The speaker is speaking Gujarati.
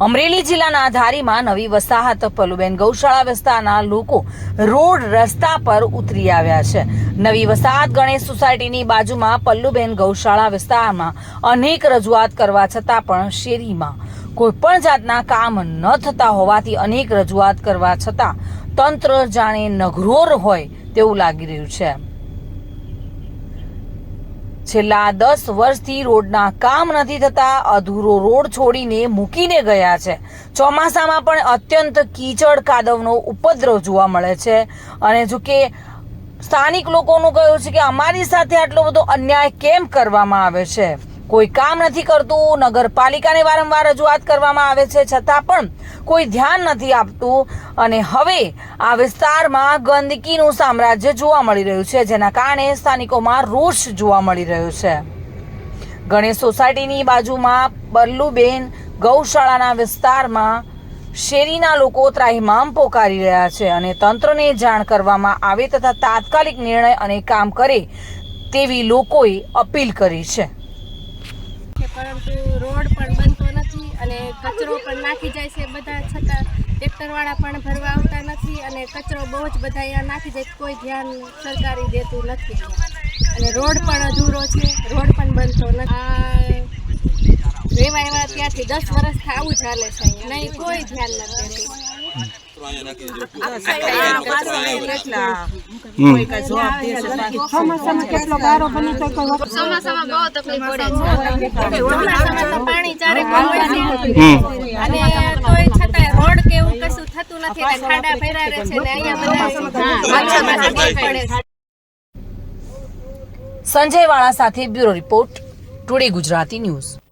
અમરેલી જિલ્લાના ધારીમાં નવી વસાહત પલુબેન ગૌશાળા વિસ્તારના લોકો રોડ રસ્તા પર ઉતરી આવ્યા છે. નવી વસાહત ગણેશ સોસાયટીની બાજુમાં પલ્લુબેન ગૌશાળા વિસ્તારમાં અનેક રજૂઆત કરવા છતાં પણ શેરીમાં કોઈ પણ જાતના કામ ન થતા હોવાથી અનેક રજૂઆત કરવા છતાં તંત્ર જાણે નઘરોર હોય તેવું લાગી રહ્યું છે. છેલ્લા દસ વર્ષથી રોડના કામ નથી થતા, અધૂરો રોડ છોડીને મૂકીને ગયા છે. ચોમાસામાં પણ અત્યંત કીચડ કાદવનો ઉપદ્રવ જોવા મળે છે. અને જો કે સ્થાનિક લોકોનું કહ્યું છે કે અમારી સાથે આટલો બધો અન્યાય કેમ કરવામાં આવે છે? કોઈ કામ નથી કરતું, નગરપાલિકાને વારંવાર રજૂઆત કરવામાં આવે છે, છતાં પણ કોઈ ધ્યાન નથી આપતું. અને હવે આ વિસ્તારમાં ગંદકીનું સામ્રાજ્ય જોવા મળી રહ્યું છે, જેના કારણે સ્થાનિકોમાં રોષ જોવા મળી રહ્યો છે. ગણેશ સોસાયટીની બાજુમાં બરલુબેન ગૌશાળાના વિસ્તારમાં શેરીના લોકો ત્રાહિમામ પોકારી રહ્યા છે અને તંત્રને જાણ કરવામાં આવે તથા તાત્કાલિક નિર્ણય અને કામ કરે તેવી લોકોએ અપીલ કરી છે. પરંતુ રોડ પણ બનતો નથી અને કચરો પણ નાખી જાય છે બધા, છતાં ટ્રેક્ટરવાળા પણ ભરવા આવતા નથી અને કચરો બહુ જ બધા અહીંયા નાખી જાય. કોઈ ધ્યાન સરકારી દેતું નથી. અને રોડ પણ અધૂરો છે, રોડ પણ બનતો નથી. રેવા એવા ત્યાંથી દસ વર્ષથી આવું ચાલે છે નહીં, કોઈ ધ્યાન નથી. થતું નથી ને સંજય વાળા સાથે bureau report today Gujarati news.